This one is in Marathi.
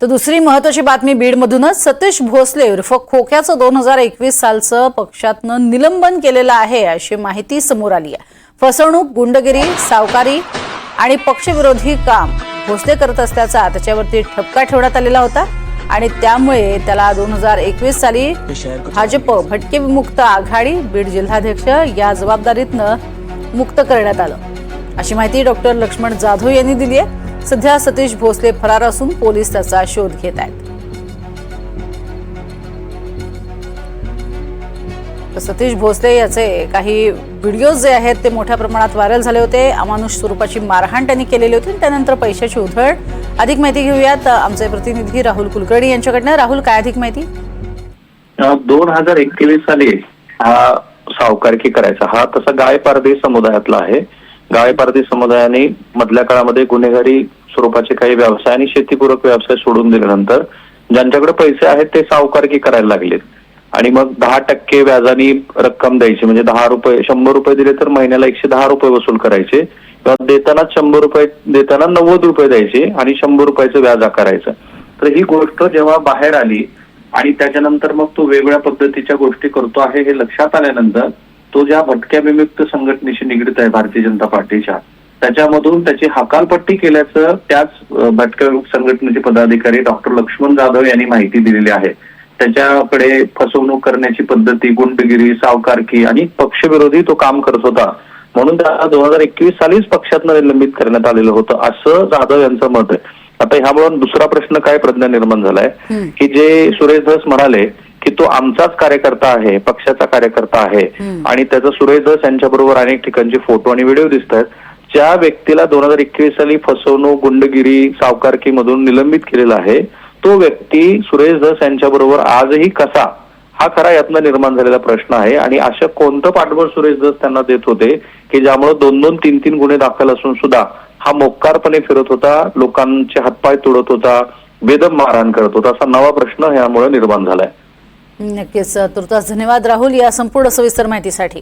तर दुसरी महत्वाची बातमी बीडमधूनच. सतीश भोसले उर्फ खोक्याचं दोन हजार एकवीस सालचं पक्षातनं निलंबन केलेलं आहे अशी माहिती समोर आली आहे. फसवणूक गुंडगिरी सावकारी आणि पक्षविरोधी काम भोसले करत असल्याचा त्याच्यावरती ठपका ठेवण्यात आलेला होता. आणि त्यामुळे त्याला दोन हजार एकवीस साली भाजप भटके विमुक्त आघाडी बीड जिल्हाध्यक्ष या जबाबदारीतनं मुक्त करण्यात आलं. अशी माहिती डॉक्टर लक्ष्मण जाधव यांनी दिली आहे. सध्या सतीश भोसले फरार असून पोलीस त्याचा शोध घेत आहेत. सतीश भोसले याचे काही व्हिडिओज जे आहेत ते मोठ्या प्रमाणात व्हायरल झाले होते. अमानुष स्वरूपाची मारहाण त्यांनी केलेली होती. त्यानंतर पैशाची उधळ अधिक माहिती घेऊयात आमचे प्रतिनिधी राहुल कुलकर्णी यांच्याकडनं. राहुल काय अधिक माहिती? दोन हजार एकवीस साली हा सावकारकी करायचा. हा तसा गाय पारधी समुदायातला आहे. गाय पारधी समुदायाने मधल्या काळामध्ये गुन्हेगारी स्वरूपाचे काही व्यवसाय आणि शेतीपूरक व्यवसाय सोडून दिल्यानंतर ज्यांच्याकडे पैसे आहेत ते सावकारकी करायला लागलेत. आणि मग दहा टक्के व्याजाने रक्कम द्यायची म्हणजे दहा रुपये शंभर रुपये दिले तर महिन्याला एकशे दहा रुपये वसूल करायचे. किंवा देताना शंभर रुपये देताना नव्वद रुपये द्यायचे आणि शंभर रुपयाचं व्याज आकारायचं. तर ही गोष्ट जेव्हा बाहेर आली आणि त्याच्यानंतर मग तो वेगवेगळ्या पद्धतीच्या गोष्टी करतो आहे हे लक्षात आल्यानंतर तो ज्या भटक्या विमुक्त संघटनेशी निगडीत आहे भारतीय जनता पार्टीच्या त्याच्यामधून त्याची हकालपट्टी केल्याचं त्याच भटक्या संघटनेचे पदाधिकारी डॉक्टर लक्ष्मण जाधव यांनी माहिती दिलेली आहे. त्याच्याकडे फसवणूक करण्याची पद्धती गुंडगिरी सावकारकी आणि पक्षविरोधी तो काम करत होता. म्हणून त्याला दोन हजार एकवीस सालीच पक्षातनं निलंबित करण्यात आलेलं होतं असं जाधव यांचं मत आहे. आता ह्यामुळे दुसरा प्रश्न काय प्रज्ञा निर्माण झालाय. की जे सुरेश धस म्हणाले की तो आमचाच कार्यकर्ता आहे पक्षाचा कार्यकर्ता आहे. आणि त्याचा सुरेश धस यांच्याबरोबर अनेक ठिकाणचे फोटो आणि व्हिडिओ दिसत आहेत ज्या व्यक्तीला दोन हजार एकवीस साली फसवणूक गुंडगिरी सावकारकी मधून निलंबित केलेला आहे तो व्यक्ती सुरेश धस यांच्याबरोबर आजही कसा? हा खरा यातनं निर्माण झालेला प्रश्न आहे आणि अशा कोणतं पाठबळ सुरेश धस त्यांना देत होते की ज्यामुळे दोन दोन तीन तीन गुन्हे दाखल असून सुद्धा हा मोक्कारपणे फिरत होता लोकांचे हातपाय तुडत होता बेदम मारहाण करत होता असा नवा प्रश्न ह्यामुळे निर्माण झालाय. नक्कीच तुर्तास धन्यवाद राहुल या संपूर्ण सविस्तर माहितीसाठी.